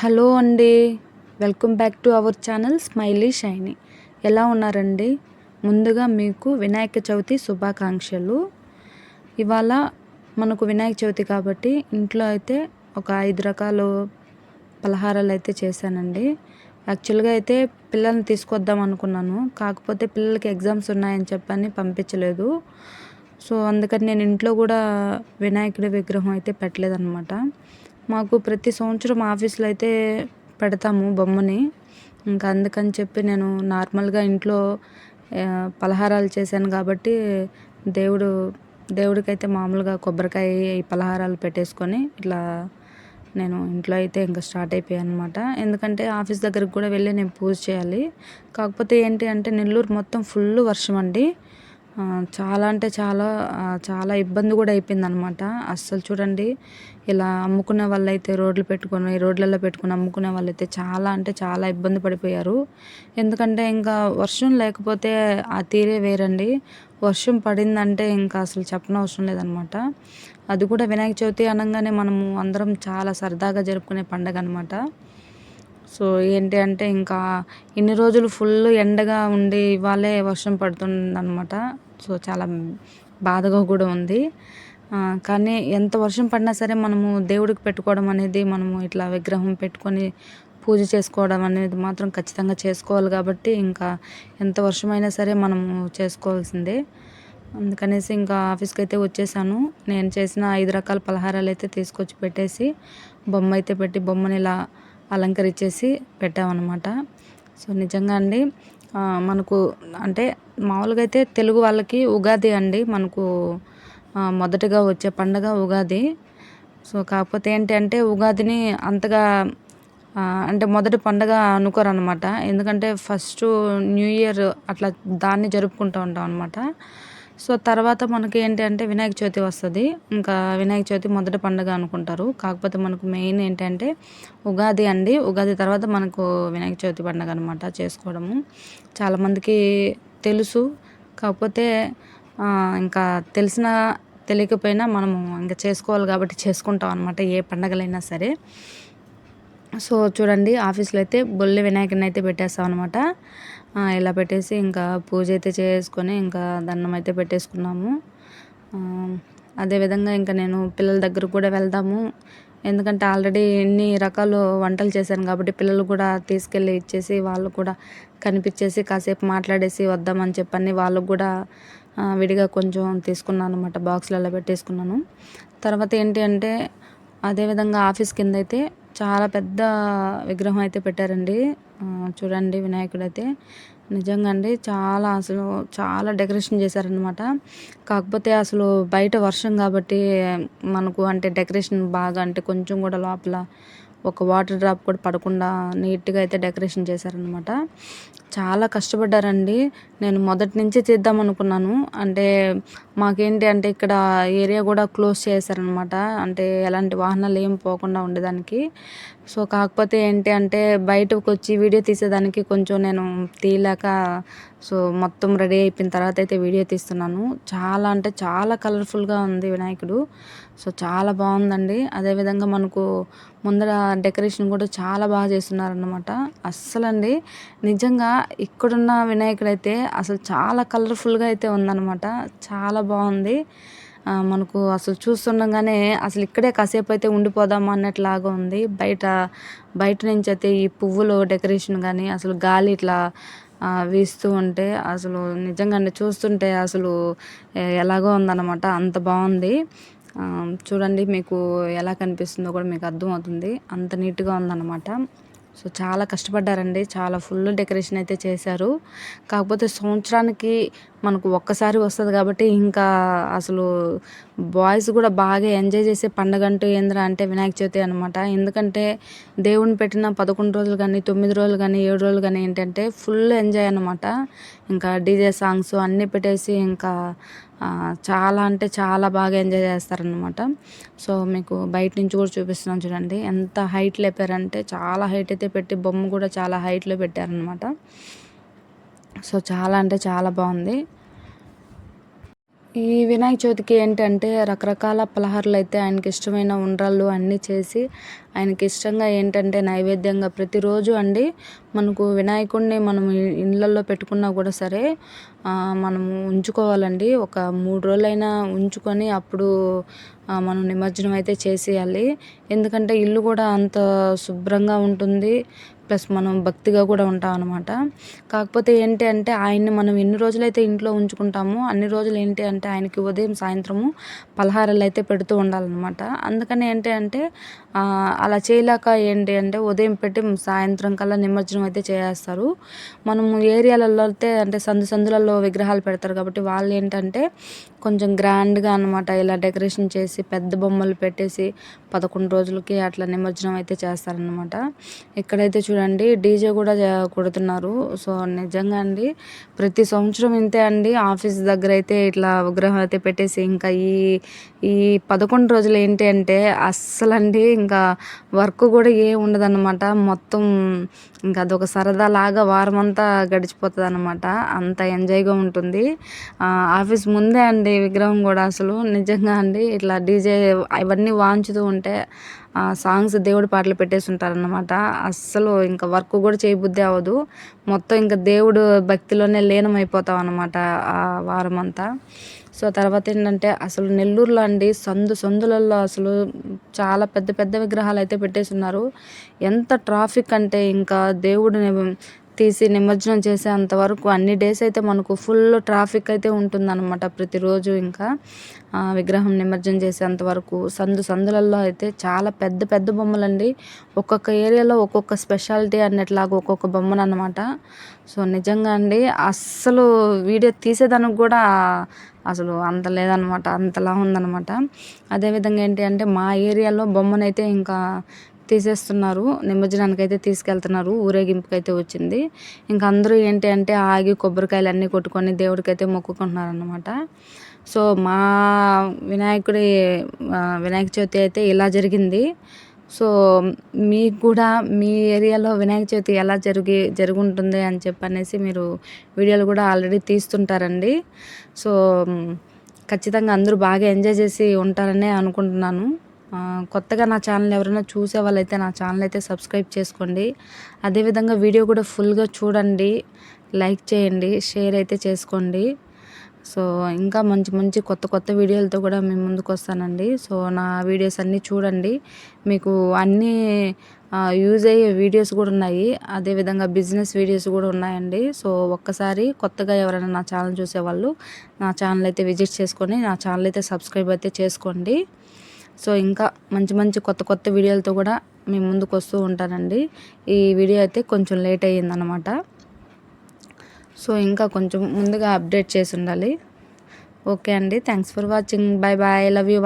Hello అండి. Welcome back to our channel smiley shiny. ఎలా ఉన్నారండి? ముందుగా మీకు వినాయక చవితి శుభాకాంక్షలు. ఇవాళ మనకు వినాయక చవితి కాబట్టి ఇంట్లో అయితే ఒక ఐదు రకాలు పలహారాలు అయితే చేశానండి. యాక్చువల్గా అయితే పిల్లల్ని తీసుకొద్దాం అనుకున్నాను. కాకపోతే పిల్లలకి ఎగ్జామ్స్ ఉన్నాయని చెప్పని పంపించలేదు. సో అందుకని నేను ఇంట్లో కూడా వినాయకుడి విగ్రహం అయితే పెట్టలేదన్నమాట. మాకు ప్రతి సంవత్సరం ఆఫీస్లో అయితే పెడతాము బొమ్మని. ఇంకా అందుకని చెప్పి నేను నార్మల్గా ఇంట్లో పలహారాలు చేశాను కాబట్టి దేవుడు దేవుడికైతే మామూలుగా కొబ్బరికాయ పలహారాలు పెట్టేసుకొని ఇట్లా నేను ఇంట్లో అయితే ఇంకా స్టార్ట్ అయిపోయాను అనమాట ఎందుకంటే ఆఫీస్ దగ్గరికి కూడా వెళ్ళి నేను పూజ చేయాలి. కాకపోతే ఏంటి అంటే నెల్లూరు మొత్తం ఫుల్ వర్షం అండి. చాలా అంటే చాలా చాలా ఇబ్బంది కూడా అయిపోయిందనమాట అస్సలు చూడండి ఇలా అమ్ముకునే వాళ్ళైతే రోడ్లు పెట్టుకొని రోడ్లలో పెట్టుకుని అమ్ముకునే వాళ్ళైతే చాలా అంటే చాలా ఇబ్బంది పడిపోయారు. ఎందుకంటే ఇంకా వర్షం లేకపోతే ఆ తీరే వేరండి. వర్షం పడిందంటే ఇంకా అసలు చెప్పనవసరం లేదనమాట అది కూడా వినాయక చవితి అనగానే మనము అందరం చాలా సరదాగా జరుపుకునే పండగ అనమాట సో ఏంటి అంటే ఇంకా ఇన్ని రోజులు ఫుల్ ఎండగా ఉండి ఇవాళే వర్షం పడుతుందన్నమాట. సో చాలా బాధగా కూడా ఉంది. కానీ ఎంత వర్షం పడినా సరే మనము దేవుడికి పెట్టుకోవడం అనేది మనము ఇట్లా విగ్రహం పెట్టుకొని పూజ చేసుకోవడం అనేది మాత్రం ఖచ్చితంగా చేసుకోవాలి కాబట్టి ఇంకా ఎంత వర్షమైనా సరే మనము చేసుకోవాల్సిందే. అందుకనేసి ఇంకా ఆఫీస్కి అయితే వచ్చేసాను. నేను చేసిన ఐదు రకాల పలహారాలు అయితే తీసుకొచ్చి పెట్టేసి బొమ్మ అయితే పెట్టి బొమ్మని ఇలా అలంకరించేసి పెట్టామన్నమాట. సో నిజంగా అండి మనకు అంటే మామూలుగా అయితే తెలుగు వాళ్ళకి ఉగాది అండి. మనకు మొదటగా వచ్చే పండగ ఉగాది. సో కాకపోతే ఏంటి అంటే ఉగాదిని అంతగా అంటే మొదటి పండగ అనుకోరనమాట ఎందుకంటే ఫస్ట్ న్యూ ఇయర్ అట్లా దాన్ని జరుపుకుంటూ ఉంటాం అనమాట సో తర్వాత మనకి ఏంటి అంటే వినాయక చవితి వస్తుంది. ఇంకా వినాయక చవితి మొదటి పండుగ అనుకుంటారు. కాకపోతే మనకు మెయిన్ ఏంటంటే ఉగాది అండి. ఉగాది తర్వాత మనకు వినాయక చవితి పండుగ అనమాట చేసుకోవడము. చాలామందికి తెలుసు. కాకపోతే ఇంకా తెలిసిన తెలియకపోయినా మనము ఇంకా చేసుకోవాలి కాబట్టి చేసుకుంటాం అనమాట ఏ పండగలైనా సరే. సో చూడండి ఆఫీస్లో అయితే బొల్లి వినాయకుని అయితే పెట్టేస్తాం అనమాట ఇలా పెట్టేసి ఇంకా పూజ అయితే చేసుకొని ఇంకా దండం అయితే పెట్టేసుకున్నాము. అదేవిధంగా ఇంకా నేను పిల్లల దగ్గర కూడా వెళ్దాము. ఎందుకంటే ఆల్రెడీ ఎన్ని రకాలు వంటలు చేశాను కాబట్టి పిల్లలు కూడా తీసుకెళ్ళి ఇచ్చేసి వాళ్ళు కూడా కనిపించేసి కాసేపు మాట్లాడేసి వద్దామని చెప్పని వాళ్ళకు కూడా విడిగా కొంచెం తీసుకున్నాను అనమాట బాక్స్లలో పెట్టేసుకున్నాను. తర్వాత ఏంటి అంటే అదేవిధంగా ఆఫీస్ కింద అయితే చాలా పెద్ద విగ్రహం అయితే పెట్టారండి. చూడండి వినాయకుడు అయితే నిజంగా అండి చాలా అసలు చాలా డెకరేషన్ చేశారనమాట కాకపోతే అసలు బయట వర్షం కాబట్టి మనకు అంటే డెకరేషన్ బాగా అంటే కొంచెం కూడా లోపల ఒక వాటర్ డ్రాప్ కూడా పడకుండా నీట్గా అయితే డెకరేషన్ చేశారనమాట చాలా కష్టపడ్డారండి. నేను మొదటి నుంచి చేద్దాం అనుకున్నాను అంటే మాకేంటి అంటే ఇక్కడ ఏరియా కూడా క్లోజ్ చేశారనమాట అంటే ఎలాంటి వాహనాలు ఏం పోకుండా ఉండేదానికి. సో కాకపోతే ఏంటి అంటే బయటకు వచ్చి వీడియో తీసేదానికి కొంచెం నేను తీయలేక సో మొత్తం రెడీ అయిపోయిన తర్వాత అయితే వీడియో తీస్తున్నాను. చాలా అంటే చాలా కలర్ఫుల్గా ఉంది వినాయకుడు. సో చాలా బాగుందండి. అదేవిధంగా మనకు ముందర డెకరేషన్ కూడా చాలా బాగా చేస్తున్నారనమాట అస్సలండి నిజంగా ఇక్కడున్న వినాయకుడు అయితే అసలు చాలా కలర్ఫుల్గా అయితే ఉందన్నమాట. చాలా బాగుంది. మనకు అసలు చూస్తుండగానే అసలు ఇక్కడే కాసేపు అయితే ఉండిపోదామా అన్నట్లాగా ఉంది. బయట బయట నుంచి అయితే ఈ పువ్వులు డెకరేషన్ కానీ అసలు గాలి ఇట్లా వీస్తూ ఉంటే అసలు నిజంగా చూస్తుంటే అసలు ఎలాగో ఉందన్నమాట. అంత బాగుంది. చూడండి మీకు ఎలా కనిపిస్తుందో కూడా మీకు అర్థమవుతుంది. అంత నీట్గా ఉందన్నమాట. సో చాలా కష్టపడ్డారండి. చాలా ఫుల్ డెకరేషన్ అయితే చేశారు. కాకపోతే సంవత్సరానికి మనకు ఒక్కసారి వస్తుంది కాబట్టి ఇంకా అసలు బాయ్స్ కూడా బాగా ఎంజాయ్ చేసే పండగ అంటూ ఏంద్రా అంటే వినాయక చవితి అనమాట ఎందుకంటే దేవుని పెట్టిన పదకొండు రోజులు కానీ తొమ్మిది రోజులు కానీ ఏడు రోజులు కానీ ఏంటంటే ఫుల్ ఎంజాయ్ అనమాట ఇంకా డీజే సాంగ్స్ అన్నీ పెట్టేసి ఇంకా చాలా అంటే చాలా బాగా ఎంజాయ్ చేస్తారనమాట సో మీకు బయట నుంచి కూడా చూపిస్తున్నాను చూడండి. ఎంత హైట్ లేపారంటే చాలా హైట్ అయితే పెట్టి బొమ్మ కూడా చాలా హైట్లో పెట్టారనమాట సో చాలా అంటే చాలా బాగుంది. ఈ వినాయక చవితికి ఏంటంటే రకరకాల పలహారాలు అయితే ఆయనకి ఇష్టమైన ఉండ్రాళ్ళు అన్నీ చేసి ఆయనకి ఇష్టంగా ఏంటంటే నైవేద్యంగా ప్రతిరోజు అండి మనకు వినాయకుడిని మనం ఇళ్ళల్లో పెట్టుకున్నా కూడా సరే మనము ఉంచుకోవాలండి. ఒక మూడు రోజులైనా ఉంచుకొని అప్పుడు మనం నిమజ్జనం అయితే చేసేయాలి. ఎందుకంటే ఇల్లు కూడా అంత శుభ్రంగా ఉంటుంది. ప్లస్ మనం భక్తిగా కూడా ఉంటాం అనమాట కాకపోతే ఏంటి అంటే ఆయన్ని మనం ఎన్ని రోజులైతే ఇంట్లో ఉంచుకుంటామో అన్ని రోజులు ఏంటి అంటే ఆయనకి ఉదయం సాయంత్రము పలహారాలు అయితే పెడుతూ ఉండాలన్నమాట. అందుకని ఏంటి అంటే అలా చేయలేక ఏంటి అంటే ఉదయం పెట్టి సాయంత్రం కల్లా నిమజ్జనం అయితే చేస్తారు మనము ఏరియాలలో అయితే అంటే సందు సందులలో విగ్రహాలు పెడతారు కాబట్టి వాళ్ళు ఏంటంటే కొంచెం గ్రాండ్గా అనమాట ఇలా డెకరేషన్ చేసి పెద్ద బొమ్మలు పెట్టేసి పదకొండు రోజులకి అట్లా నిమజ్జనం అయితే చేస్తారనమాట ఇక్కడైతే చూడండి డీజే కూడా కొడుతున్నారు. సో నిజంగా అండి ప్రతి సంవత్సరం ఇంతే అండి. ఆఫీస్ దగ్గర అయితే ఇట్లా విగ్రహం అయితే పెట్టేసి ఇంకా ఈ ఈ పదకొండు రోజులు ఏంటి అంటే అస్సలండి ఇంకా వర్క్ కూడా ఏ ఉండదన్నమాట. మొత్తం ఇంకా అదొక సరదా లాగా వారం అంతా గడిచిపోతుంది అనమాట అంత ఎంజాయ్గా ఉంటుంది. ఆఫీస్ ముందే అండి విగ్రహం కూడా అసలు. నిజంగా అండి ఇట్లా డీజే అవన్నీ వాంచుతూ ఉంటే సాంగ్స్ దేవుడి పాటలు పెట్టేసి ఉంటారనమాట అస్సలు ఇంకా వర్క్ కూడా చేయబుద్ధి అవ్వదు. మొత్తం ఇంకా దేవుడు భక్తిలోనే లీనం అయిపోతాం అనమాట ఆ వారం అంతా సో తర్వాత ఏంటంటే అసలు నెల్లూరులో అండి సందు సందులలో అసలు చాలా పెద్ద పెద్ద విగ్రహాలు అయితే పెట్టేసి ఉన్నారు ఎంత ట్రాఫిక్ అంటే ఇంకా దేవుడిని తీసి నిమజ్జనం చేసే అంతవరకు అన్ని డేస్ అయితే మనకు ఫుల్ ట్రాఫిక్ అయితే ఉంటుందన్నమాట ప్రతిరోజు ఇంకా. విగ్రహం నిమజ్జనం చేసేంత వరకు సందు సందులలో అయితే చాలా పెద్ద పెద్ద బొమ్మలండి. ఒక్కొక్క ఏరియాలో ఒక్కొక్క స్పెషాలిటీ అన్నట్లాగా ఒక్కొక్క బొమ్మను అనమాట సో నిజంగా అండి అస్సలు వీడియో తీసేదానికి కూడా అసలు అంత లేదనమాట అంతలా ఉందనమాట అదేవిధంగా ఏంటి అంటే మా ఏరియాలో బొమ్మనైతే ఇంకా తీసేస్తున్నారు. నిమజ్జనానికి అయితే తీసుకెళ్తున్నారు. ఊరేగింపుకి అయితే వచ్చింది. ఇంకా అందరూ ఏంటి అంటే ఆగి కొబ్బరికాయలు అన్నీ కొట్టుకొని దేవుడికి అయితే మొక్కుకుంటున్నారు అనమాట సో మా వినాయకుడి వినాయక చవితి అయితే ఇలా జరిగింది. సో మీకు కూడా మీ ఏరియాలో వినాయక చవితి ఎలా జరిగి జరుగుంటుంది అని చెప్పనేసి మీరు వీడియోలు కూడా ఆల్రెడీ తీస్తుంటారండి. సో ఖచ్చితంగా అందరూ బాగా ఎంజాయ్ చేసి ఉంటారనే అనుకుంటున్నాను. కొత్తగా నా ఛానల్ ఎవరైనా చూసే వాళ్ళైతే నా ఛానల్ అయితే సబ్స్క్రైబ్ చేసుకోండి. అదేవిధంగా వీడియో కూడా ఫుల్గా చూడండి. లైక్ చేయండి షేర్ అయితే చేసుకోండి. సో ఇంకా మంచి మంచి కొత్త కొత్త వీడియోలతో కూడా మేము ముందుకు వస్తానండి. సో నా వీడియోస్ అన్నీ చూడండి. మీకు అన్నీ యూజ్ అయ్యే వీడియోస్ కూడా ఉన్నాయి. అదేవిధంగా బిజినెస్ వీడియోస్ కూడా ఉన్నాయండి. సో ఒక్కసారి కొత్తగా ఎవరైనా నా ఛానల్ చూసేవాళ్ళు నా ఛానల్ అయితే విజిట్ చేసుకొని నా ఛానల్ అయితే సబ్స్క్రైబ్ అయితే చేసుకోండి. సో ఇంకా మంచి మంచి కొత్త కొత్త వీడియోలతో కూడా మేము ముందుకు వస్తూ ఉంటానండి. ఈ వీడియో అయితే కొంచెం లేట్ అయ్యిందనమాట. సో ఇంకా కొంచెం ముందుగా అప్డేట్ చేసి ఉండాలి. ఓకే అండి. Thanks for watching. Bye bye love you.